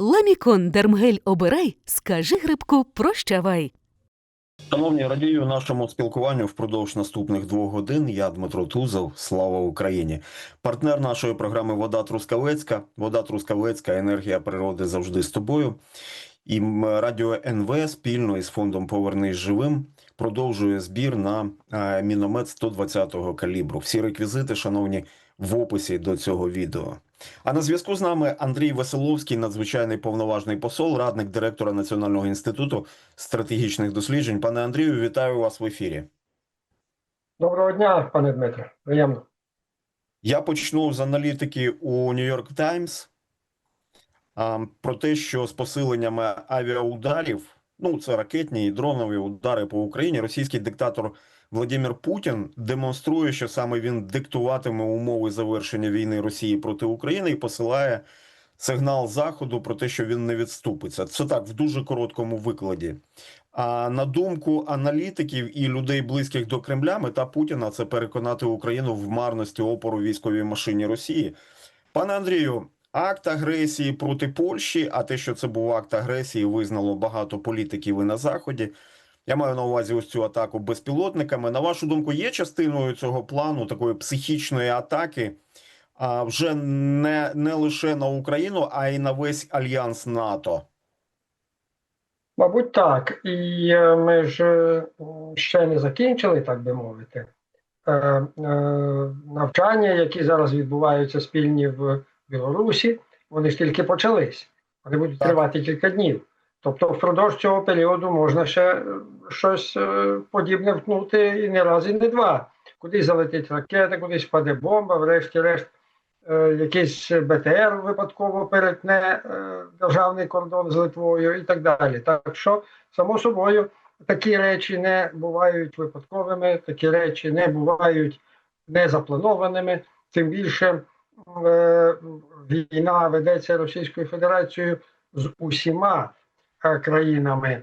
Ламікон Дермгель обирай, скажи грибку прощавай. Шановні, радію нашому спілкуванню впродовж наступних двох годин. Я Дмитро Тузов. Слава Україні! Партнер нашої програми Вода Трускавецька. Вода Трускавецька, енергія природи завжди з тобою. І радіо НВ спільно із фондом Повернись живим продовжує збір на е, міномет 120-го калібру. Всі реквізити, шановні, в описі до цього відео. А на зв'язку з нами Андрій Веселовський, надзвичайний повноважний посол, радник директора Національного інституту стратегічних досліджень. Пане Андрію, вітаю вас в ефірі. Доброго дня, пане Дмитре. Приємно. Я почну з аналітики у Нью-Йорк Таймс про те, що з посиленнями авіаударів, ну це ракетні і дронові удари по Україні, російський диктатор Владимир Путін демонструє, що саме він диктуватиме умови завершення війни Росії проти України і посилає сигнал Заходу про те, що він не відступиться. Це так в дуже короткому викладі. А на думку аналітиків і людей, близьких до Кремля, мета Путіна це переконати Україну в марності опору військовій машині Росії. Пане Андрію, акт агресії проти Польщі, а те, що це був акт агресії, визнало багато політиків і на заході. Я маю на увазі ось цю атаку безпілотниками. На вашу думку, є частиною цього плану такої психічної атаки, а вже не, не лише на Україну, а й на весь альянс НАТО. Мабуть, так. І е, ми ж е, ще не закінчили, так би мовити. Е, Навчання, які зараз відбуваються спільні в Білорусі, вони ж тільки почались. Вони будуть Так. тривати кілька днів. Тобто, впродовж цього періоду можна ще е, щось е, подібне втнути і не раз, і не два. Кудись залетить ракета, кудись впаде бомба, врешті-решт, е, якийсь БТР випадково перетне державний кордон з Литвою і так далі. Так що, само собою, такі речі не бувають випадковими, такі речі не бувають незапланованими. Тим більше війна ведеться Російською Федерацією з усіма країнами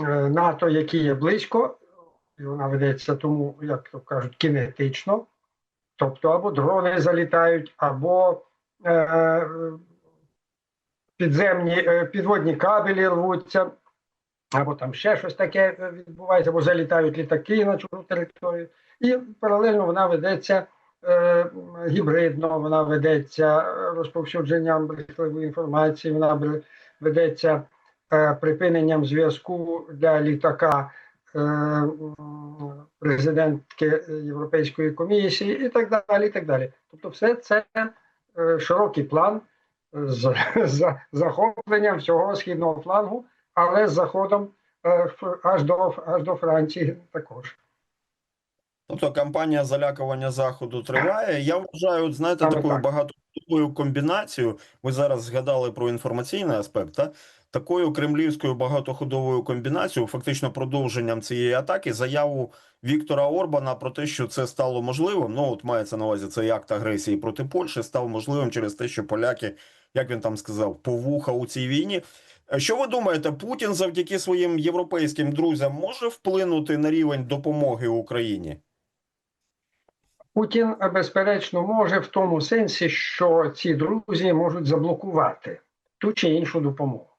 е, НАТО, які є близько, і вона ведеться тому, як то кажуть, кінетично. Тобто або дрони залітають, або е, підземні е, підводні кабелі рвуться, або там ще щось таке відбувається, або залітають літаки на чужу територію. І паралельно вона ведеться е, гібридно, вона ведеться розповсюдженням брехливої інформації, вона ведеться припиненням зв'язку для літака е, президентки Європейської комісії і так далі. і так далі. Тобто, все це е, широкий план з, з захопленням всього східного флангу, але з заходом е, аж до аж до Франції також. Тобто кампанія залякування заходу триває. Я вважаю, от, знаєте, такою так. багатоходовою комбінацією. Ви зараз згадали про інформаційний аспект. Та? Такою кремлівською багатоходовою комбінацією, фактично продовженням цієї атаки, заяву Віктора Орбана про те, що це стало можливим. Ну от мається на увазі цей акт агресії проти Польщі, став можливим через те, що поляки, як він там сказав, повуха у цій війні. Е, Що ви думаєте, Путін завдяки своїм європейським друзям може вплинути на рівень допомоги Україні? Путін, безперечно, може в тому сенсі, що ці друзі можуть заблокувати ту чи іншу допомогу.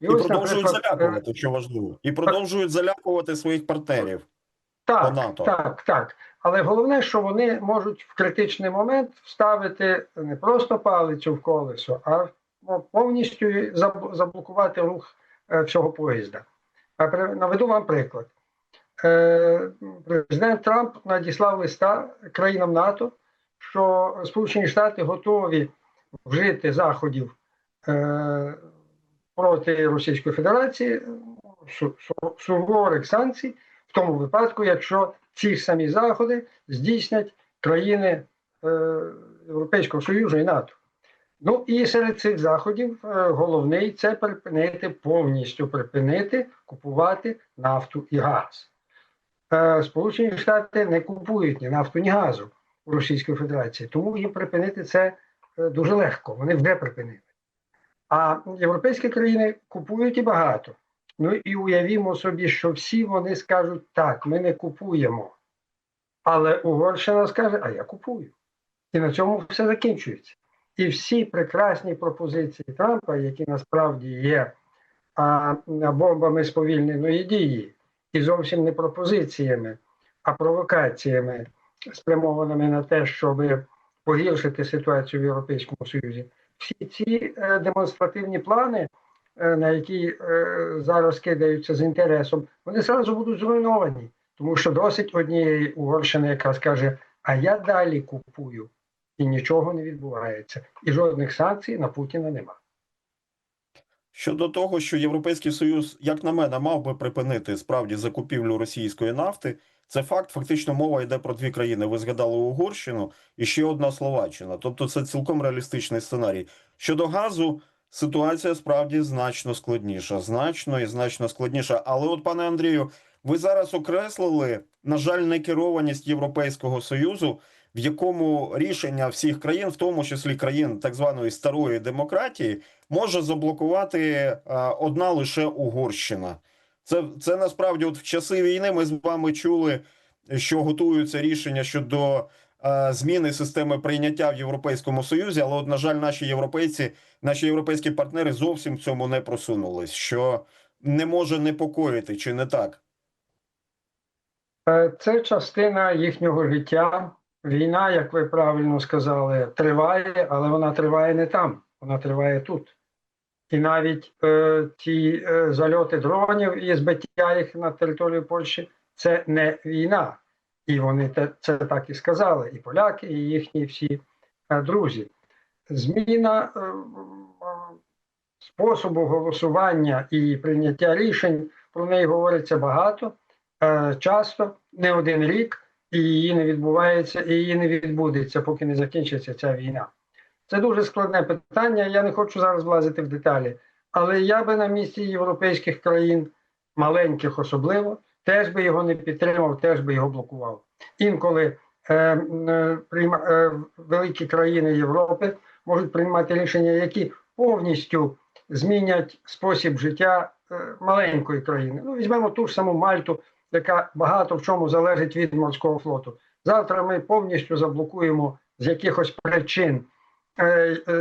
І ось, продовжують наприклад, е, залякувати, що важливо, і продовжують залякувати своїх партнерів. по НАТО. так, так. Але головне, що вони можуть в критичний момент вставити не просто палицю в колесо, а повністю заблокувати рух е, всього поїзда. Наведу вам приклад. Е, Президент Трамп надіслав листа країнам НАТО, що Сполучені Штати готові вжити заходів е, проти Російської Федерації, су- су- суворих санкцій в тому випадку, якщо ці самі заходи здійснять країни е, Європейського Союзу і НАТО. Ну і серед цих заходів е, головний це припинити повністю припинити купувати нафту і газ. Е, Сполучені Штати не купують ні нафту, ні газу у Російської Федерації, тому їм припинити це дуже легко. Вони вже припинили. А європейські країни купують і багато. Ну і уявімо собі, що всі вони скажуть так, ми не купуємо. Але Угорщина скаже, а я купую. І на цьому все закінчується. І всі прекрасні пропозиції Трампа, які насправді є а, бомбами сповільненої дії, і зовсім не пропозиціями, а провокаціями, спрямованими на те, щоб погіршити ситуацію в Європейському Союзі. Всі ці е, демонстративні плани, е, на які е, зараз кидаються з інтересом, вони зразу будуть зруйновані, тому що досить однієї Угорщини, яка скаже: а я далі купую, і нічого не відбувається, і жодних санкцій на Путіна нема. Щодо того, що Європейський Союз, як на мене, мав би припинити справді закупівлю російської нафти, це факт. Фактично мова йде про дві країни. Ви згадали Угорщину і ще одна Словаччина. Тобто, це цілком реалістичний сценарій. Щодо газу, ситуація справді значно складніша, значно і значно складніша. Але, от, пане Андрію, ви зараз окреслили, на жаль, некерованість Європейського Союзу, в якому рішення всіх країн, в тому числі країн так званої старої демократії, може заблокувати е, одна лише Угорщина. Це, це насправді, от в часи війни ми з вами чули, що готуються рішення щодо е, зміни системи прийняття в Європейському Союзі, але, от, на жаль, наші європейці, наші європейські партнери зовсім в цьому не просунулись, що не може непокоїти, чи не так? Е, Це частина їхнього життя. Війна, як ви правильно сказали, триває, але вона триває не там, вона триває тут. І навіть е, ті е, зальоти дронів і збиття їх на територію Польщі це не війна. І вони те, це так і сказали, і поляки, і їхні всі е, друзі. Зміна е, е, способу голосування і прийняття рішень про неї говориться багато, е, часто, не один рік, і її не відбувається, і її не відбудеться, поки не закінчиться ця війна. Це дуже складне питання. Я не хочу зараз влазити в деталі, але я би на місці європейських країн, маленьких особливо, теж би його не підтримав, теж би його блокував. Інколи е, е, е, великі країни Європи можуть приймати рішення, які повністю змінять спосіб життя е, маленької країни. Ну, візьмемо ту ж саму Мальту, яка багато в чому залежить від морського флоту. Завтра ми повністю заблокуємо з якихось причин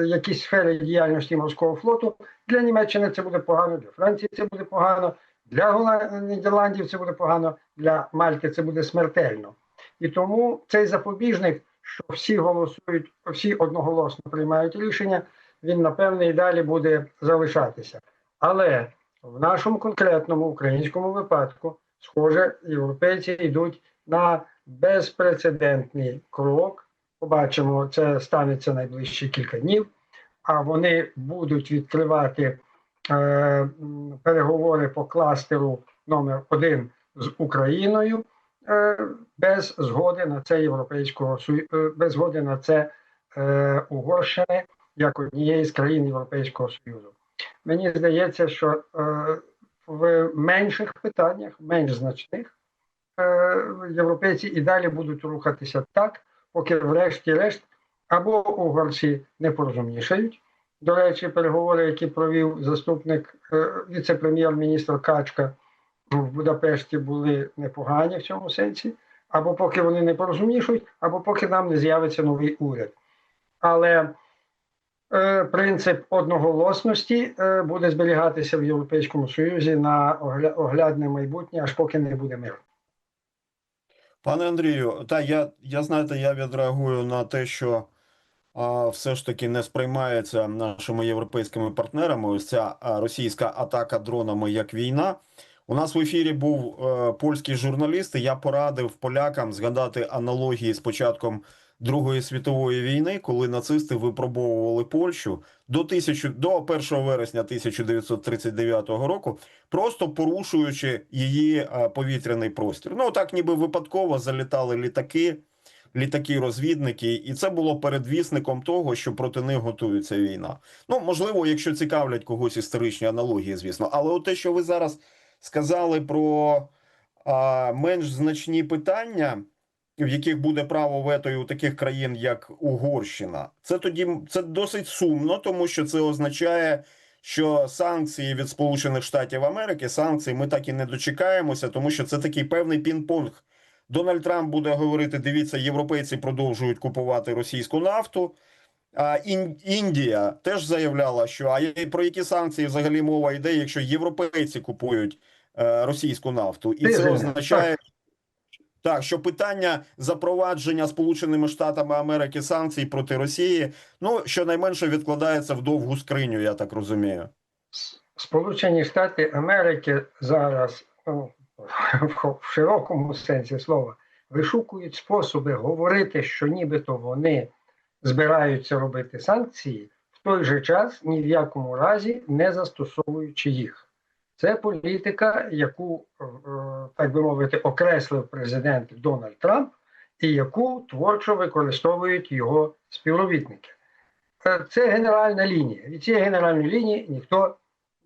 якісь сфери діяльності морського флоту. Для Німеччини це буде погано, для Франції це буде погано, для Нідерландів це буде погано, для Мальти це буде смертельно. І тому цей запобіжник, що всі голосують, всі одноголосно приймають рішення, він напевне і далі буде залишатися. Але в нашому конкретному українському випадку, схоже, європейці йдуть на безпрецедентний крок. Побачимо, це станеться найближчі кілька днів. А вони будуть відкривати е, переговори по кластеру номер один з Україною е, без згоди на це європейського е, без згоди на це е, Угорщини як однієї з країн Європейського Союзу. Мені здається, що е, в менших питаннях, менш значних, е, європейці і далі будуть рухатися так, поки врешті-решт або угорці не порозумнішають. До речі, переговори, які провів заступник е, віце-прем'єр-міністр Качка в Будапешті, були непогані в цьому сенсі, або поки вони не порозумнішують, або поки нам не з'явиться новий уряд. Але е, принцип одноголосності е, буде зберігатися в Європейському Союзі на огля- оглядне майбутнє, аж поки не буде миру. Пане Андрію, та я, я знаєте, я відреагую на те, що а, все ж таки не сприймається нашими європейськими партнерами ось ця а, російська атака дронами як війна. У нас в ефірі був е, польський журналіст, і я порадив полякам згадати аналогії з початком Другої світової війни, коли нацисти випробовували Польщу до тисячу до 1 вересня 1939 року, просто порушуючи її е, повітряний простір. Ну так, ніби випадково залітали літаки, літаки-розвідники, і це було передвісником того, що проти них готується війна. Ну можливо, якщо цікавлять когось історичні аналогії, звісно, але от те, що ви зараз сказали про а, менш значні питання. В яких буде право вето і у таких країн, як Угорщина, це тоді це досить сумно, тому що це означає, що санкції від Сполучених Штатів Америки санкції ми так і не дочекаємося, тому що це такий певний пінг-понг. Дональд Трамп буде говорити: дивіться, європейці продовжують купувати російську нафту. А Індія теж заявляла, що а про які санкції взагалі мова йде, якщо європейці купують е, російську нафту, і це означає. Так, що питання запровадження Сполученими Штатами Америки санкцій проти Росії, ну щонайменше відкладається в довгу скриню, я так розумію. Сполучені Штати Америки зараз ну, в широкому сенсі слова вишукують способи говорити, що нібито вони збираються робити санкції, в той же час ні в якому разі не застосовуючи їх. Це політика, яку, е, так би мовити, окреслив президент Дональд Трамп, і яку творчо використовують його співробітники. Е, Це генеральна лінія. Від цієї генеральної лінії ніхто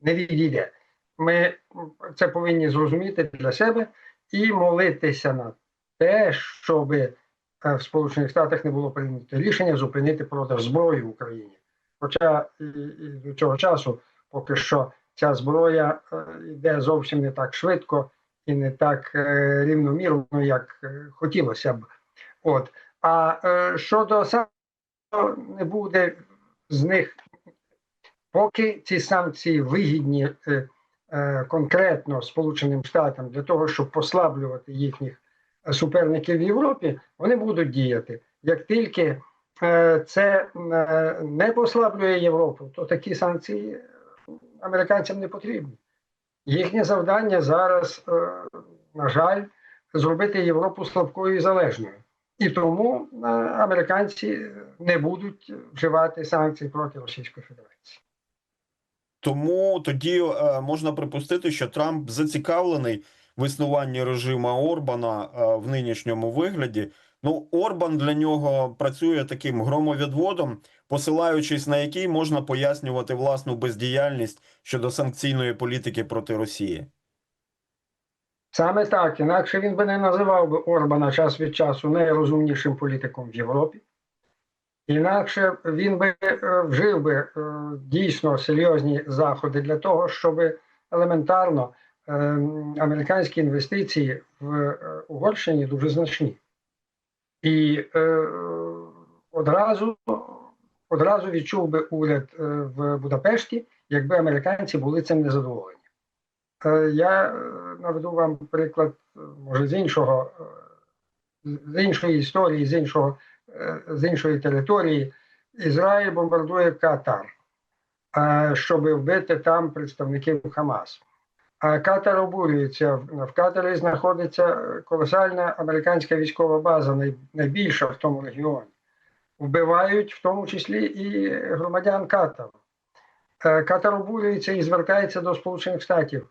не відійде. Ми це повинні зрозуміти для себе і молитися на те, щоб е, в Сполучених Штатах не було прийнято рішення зупинити продаж зброї в Україні. Хоча до цього часу поки що ця зброя е, йде зовсім не так швидко і не так е, рівномірно, як е, хотілося б. От. А щодо санкцій, не буде з них Поки ці санкції вигідні конкретно Сполученим Штатам для того, щоб послаблювати їхніх суперників в Європі, вони будуть діяти. Як тільки це не послаблює Європу, то такі санкції американцям не потрібні. Їхнє завдання зараз, е, на жаль, зробити Європу слабкою і залежною. І тому е, американці не будуть вживати санкцій проти Російської Федерації. Тому тоді е, можна припустити, що Трамп зацікавлений в існуванні режиму Орбана в нинішньому вигляді. Ну, Орбан для нього працює таким громовідводом, посилаючись на який можна пояснювати власну бездіяльність щодо санкційної політики проти Росії. Саме так, інакше він би не називав би Орбана час від часу найрозумнішим політиком в Європі. Інакше він би е, вжив би е, дійсно серйозні заходи для того, щоб елементарно е, американські інвестиції в Угорщині дуже значні. І одразу, одразу відчув би уряд е, в Будапешті, якби американці були цим незадоволені. Е, Я е, наведу вам приклад, може, з іншого, з іншої історії, з іншого, з іншої території. Ізраїль бомбардує Катар, щоб вбити там представників Хамасу. А Катар обурюється. В Катарі знаходиться колосальна американська військова база, найбільша в тому регіоні. Вбивають в тому числі і громадян Катару. Е, Катар обурюється і звертається до Сполучених Штатів.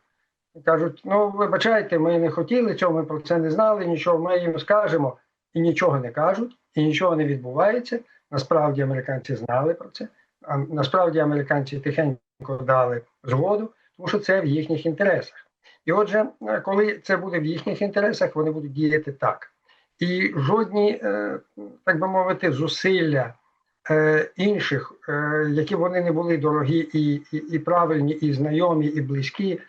Кажуть: ну, вибачайте, ми не хотіли цього, ми про це не знали, нічого, ми їм скажемо, і нічого не кажуть, і нічого не відбувається. Насправді американці знали про це. А насправді американці тихенько дали згоду, тому що це в їхніх інтересах. І отже, е, коли це буде в їхніх інтересах, вони будуть діяти так. І жодні, е, так би мовити, зусилля е, інших, е, які вони не були дорогі і, і, і правильні, і знайомі, і близькі,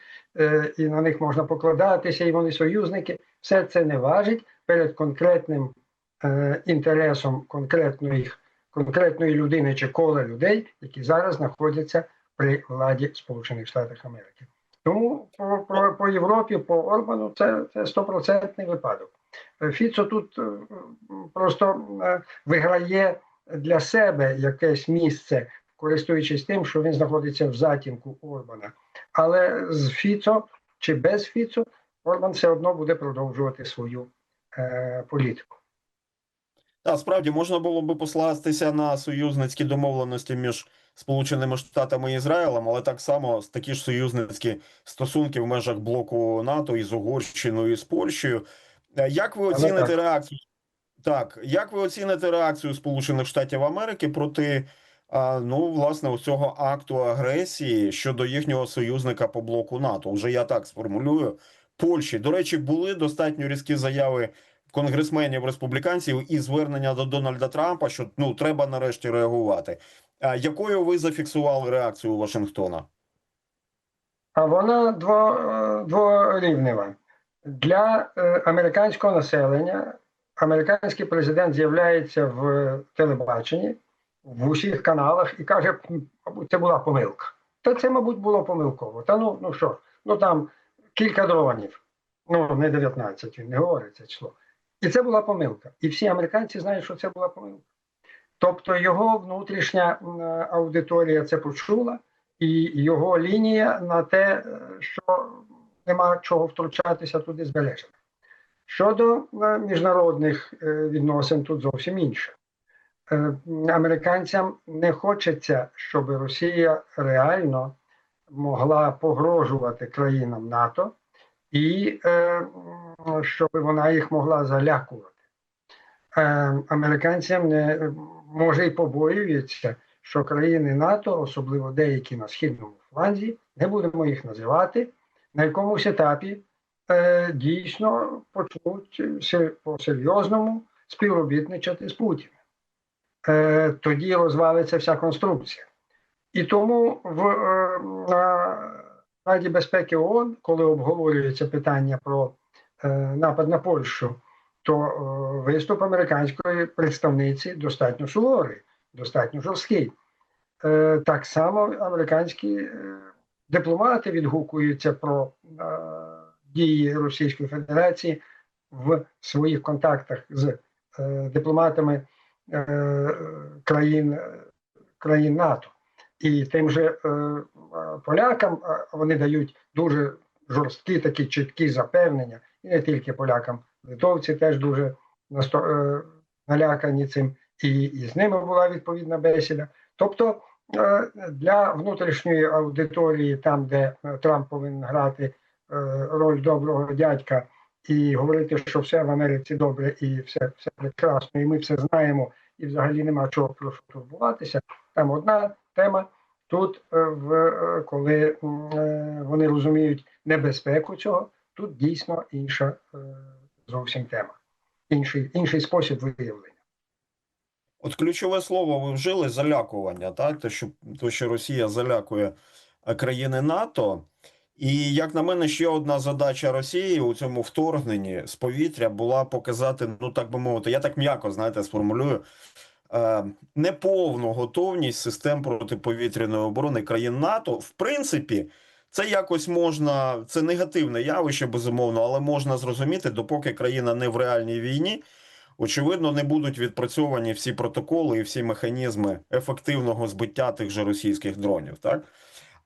і на них можна покладатися, і вони союзники, все це не важить перед конкретним інтересом конкретної, конкретної людини чи кола людей, які зараз знаходяться при владі Сполучених Штатів Америки. Тому по, по, по Європі, по Орбану, це стопроцентний випадок. Е, Фіцо тут е, просто е, виграє для себе якесь місце, користуючись тим, що він знаходиться в затінку Орбана. Але з Фіцо чи без Фіцо Орбан все одно буде продовжувати свою е, політику. Та справді можна було би послатися на союзницькі домовленості між Сполученими Штатами і Ізраїлем, але так само такі ж союзницькі стосунки в межах блоку НАТО із Угорщиною і з Польщею. Е, Як ви оціните так. реакцію? Так, як ви оціните реакцію Сполучених Штатів Америки проти ну, власне, ось цього акту агресії щодо їхнього союзника по блоку НАТО? Вже я так сформулюю. Польщі. До речі, були достатньо різкі заяви конгресменів республіканців і звернення до Дональда Трампа, що ну треба нарешті реагувати. А якою ви зафіксували реакцію Вашингтона? А вона дво, е, дворівнева. Для е, американського населення американський президент з'являється в телебаченні в усіх каналах і каже, це була помилка. Та це, мабуть, було помилково. Та ну, ну що, ну там кілька дронів, ну не 19, він не говорить це число. І це була помилка. І всі американці знають, що це була помилка. Тобто його внутрішня аудиторія це почула, і його лінія на те, е, що нема чого втручатися туди збережена. Щодо е, міжнародних е, відносин, тут зовсім інше. Е, Американцям не хочеться, щоб Росія реально могла погрожувати країнам НАТО і щоб вона їх могла залякувати. Американцям не може і побоюється, що країни НАТО, особливо деякі на східному фланзі, не будемо їх називати, на якомусь етапі е, дійсно почнуть по-серйозному співробітничати з Путіним. Е, тоді розвалиться вся конструкція. І тому в е, на Раді безпеки ООН, коли обговорюється питання про е, напад на Польщу, то е, виступ американської представниці достатньо суворий, достатньо жорсткий. Е, так само американські е, дипломати відгукуються про е, дії Російської Федерації в своїх контактах з е, дипломатами е, країн, країн НАТО. І тим же е, полякам е, вони дають дуже жорсткі такі чіткі запевнення, і не тільки полякам, литовці теж дуже насто, е, налякані цим, і, і з ними була відповідна бесіда. Тобто для внутрішньої аудиторії, там, де е, Трамп повинен грати е, роль доброго дядька і говорити, що все в Америці добре і все, все прекрасно, і ми все знаємо, і взагалі нема чого про що турбуватися. Там одна тема. Тут, е, в, е, коли е, вони розуміють небезпеку цього, тут дійсно інша е, зовсім тема, інший, інший спосіб виявлення. От ключове слово ви вжили залякування, так? Те, що, те, що Росія залякує е, країни НАТО. І як на мене, ще одна задача Росії у цьому вторгненні з повітря була показати, ну так би мовити, я так м'яко знаєте, сформулюю е, неповну готовність систем протиповітряної оборони країн НАТО. В принципі, це якось можна, це негативне явище, безумовно, але можна зрозуміти, допоки країна не в реальній війні. Очевидно, не будуть відпрацьовані всі протоколи і всі механізми ефективного збиття тих же російських дронів, так?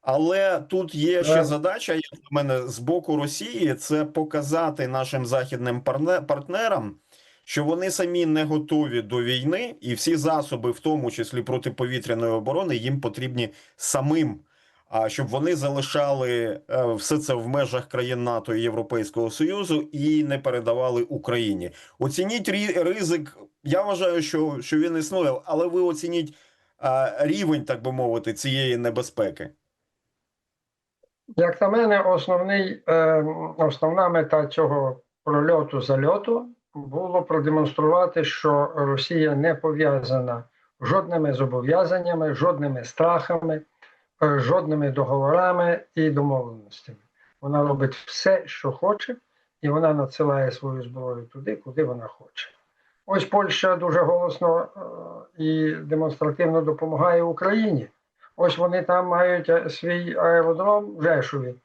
Але тут є ще задача, як на мене, з боку Росії, це показати нашим західним партнерам, що вони самі не готові до війни, і всі засоби, в тому числі протиповітряної оборони, їм потрібні самим. А щоб вони залишали е, все це в межах країн НАТО і Європейського Союзу і не передавали Україні. Оцініть ризик. Я вважаю, що, що він існує, але ви оцініть е, рівень, так би мовити, цієї небезпеки. Як на мене, основний, е, основна мета цього прольоту зальоту було продемонструвати, що Росія не пов'язана жодними зобов'язаннями, жодними страхами, жодними договорами і домовленостями. Вона робить все, що хоче, і вона надсилає свою зброю туди, куди вона хоче. Ось Польща дуже голосно е, і демонстративно допомагає Україні. Ось вони там мають е, свій аеродром в Жешові,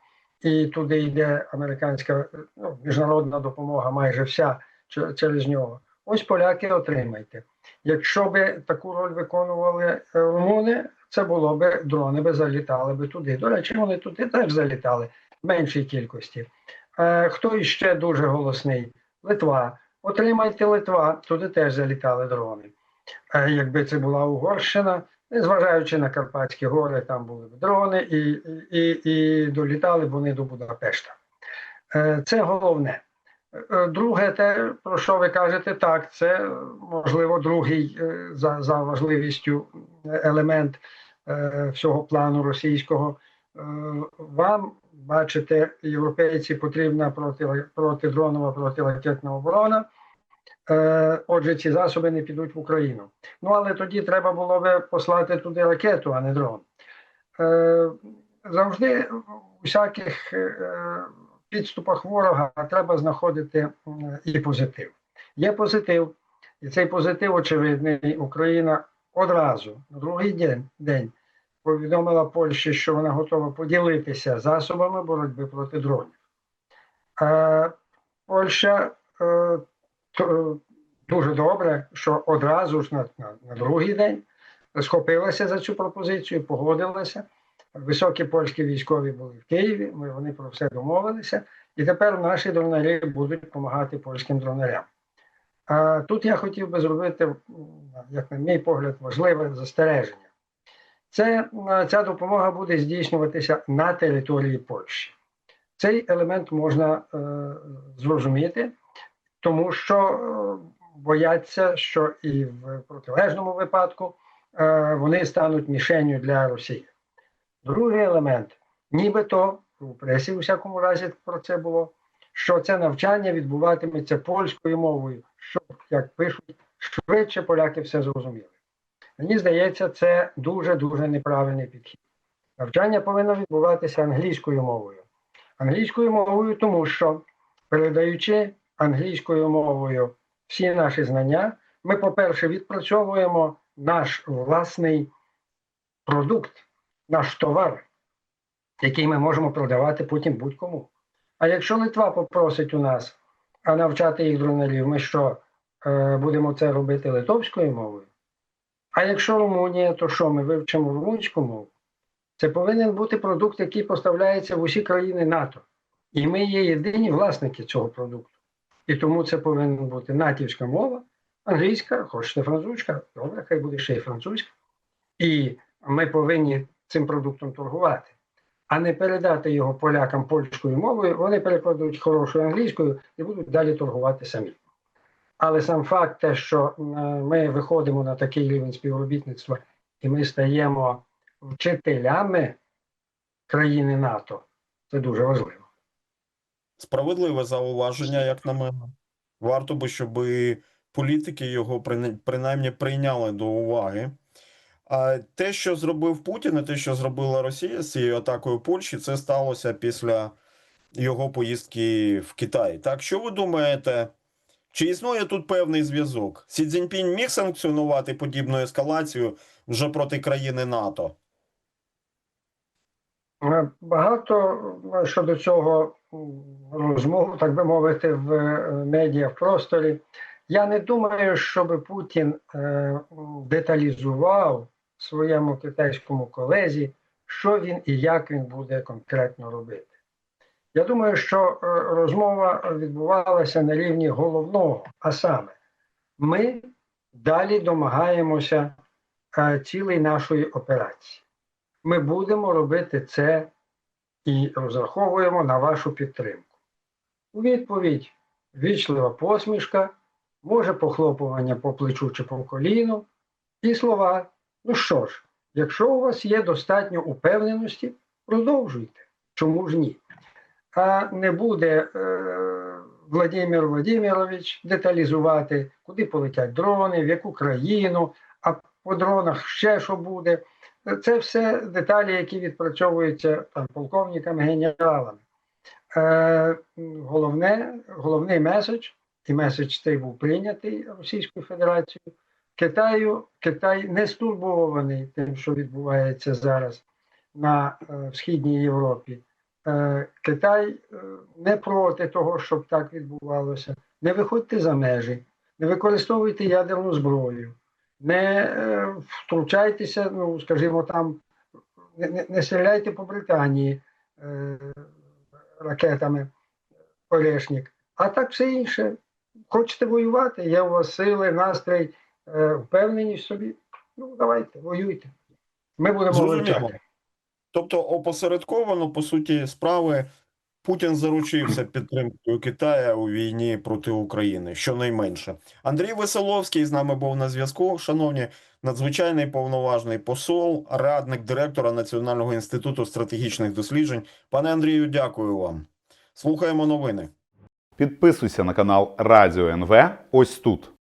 і туди йде американська ну, міжнародна допомога, майже вся через нього. Ось поляки отримайте. Якщо би таку роль виконували е, румуни, це було би дрони би залітали би туди. До речі, вони туди теж залітали в меншій кількості. Е, хто іще дуже голосний? Литва. Отримайте Литва, туди теж залітали дрони. Е, якби це була Угорщина, незважаючи на Карпатські гори, там були б дрони і, і, і долітали б вони до Будапешта. Е, Це головне. Е, Друге, те, про що ви кажете, так, це можливо другий е, за, за важливістю елемент е, всього плану російського. Вам, бачите, європейці потрібна проти, протидронова протиракетна оборона. Отже, ці засоби не підуть в Україну. Ну але тоді треба було би послати туди ракету, а не дрон. Завжди в усяких е, підступах ворога треба знаходити і позитив. Є позитив, і цей позитив очевидний. Україна одразу на другий день, день повідомила Польщі, що вона готова поділитися засобами боротьби проти дронів. Е, Польща е, то- дуже добре, що одразу ж на, на, на другий день схопилася за цю пропозицію, погодилася. Високі польські військові були в Києві, ми вони про все домовилися, і тепер наші дронарі будуть допомагати польським дронарям. А тут я хотів би зробити, як на мій погляд, важливе застереження. Це, ця допомога буде здійснюватися на території Польщі. Цей елемент можна е, зрозуміти, тому що е, бояться, що і в протилежному випадку е, вони стануть мішенню для Росії. Другий елемент, нібито у пресі, у всякому разі, про це було, що це навчання відбуватиметься польською мовою, щоб, як пишуть, швидше поляки все зрозуміли. Мені здається, це дуже-дуже неправильний підхід. Навчання повинно відбуватися англійською мовою. Англійською мовою, тому що, передаючи англійською мовою всі наші знання, ми, по-перше, відпрацьовуємо наш власний продукт, наш товар, який ми можемо продавати потім будь-кому. А якщо Литва попросить у нас навчати їх дронарів, ми що е, будемо це робити литовською мовою? А якщо Румунія, то що ми вивчимо румунську мову? Це повинен бути продукт, який поставляється в усі країни НАТО. І ми є єдині власники цього продукту. І тому це повинна бути натівська мова, англійська, хочете французька, добре, хай буде ще й французька. І ми повинні цим продуктом торгувати, а не передати його полякам польською мовою. Вони перекладуть хорошою англійською і будуть далі торгувати самі. Але сам факт, те, що е, ми виходимо на такий рівень співробітництва і ми стаємо вчителями країни НАТО, це дуже важливо. Справедливе зауваження, як на мене. Варто би, щоб політики його принаймні прийняли до уваги. А те, що зробив Путін, і те, що зробила Росія з цією атакою Польщі, це сталося після його поїздки в Китай. Так, що ви думаєте, чи існує тут певний зв'язок? Сі Цзіньпінь міг санкціонувати подібну ескалацію вже проти країни НАТО? Е, Багато е, щодо цього розмов, так би мовити, в е, медіа в просторі. Я не думаю, щоб Путін деталізував своєму китайському колезі, що він і як він буде конкретно робити. Я думаю, що е, розмова відбувалася на рівні головного, а саме, ми далі домагаємося е, цілей нашої операції ми будемо робити це і розраховуємо на вашу підтримку. У відповідь вічлива посмішка, може похлопування по плечу чи по коліну, і слова: ну що ж, якщо у вас є достатньо упевненості, продовжуйте. Чому ж ні? А не буде е, Владимир Владимирович деталізувати, куди полетять дрони, в яку країну, а по дронах ще що буде. Це все деталі, які відпрацьовуються там полковниками, генералами. Е, головне, головний меседж, і меседж цей був прийнятий Російською Федерацією. Китаю Китай не стурбований тим, що відбувається зараз на е, східній Європі. Е, Китай е, не проти того, щоб так відбувалося. Не виходьте за межі, не використовуйте ядерну зброю не е, втручайтеся, ну скажімо, там не, не, стріляйте по Британії е, ракетами Орешник. А так все інше. Хочете воювати, є у вас сили, настрій, впевненість в собі. Ну, давайте, воюйте. Ми будемо Зрозуміло. вивчати. Тобто, опосередковано, по суті, справи Путін заручився підтримкою Китаю у війні проти України, щонайменше. Андрій Веселовський з нами був на зв'язку. Шановні, надзвичайний повноважний посол, радник директора Національного інституту стратегічних досліджень. Пане Андрію, дякую вам. Слухаємо новини. Підписуйся на канал Радіо НВ ось тут.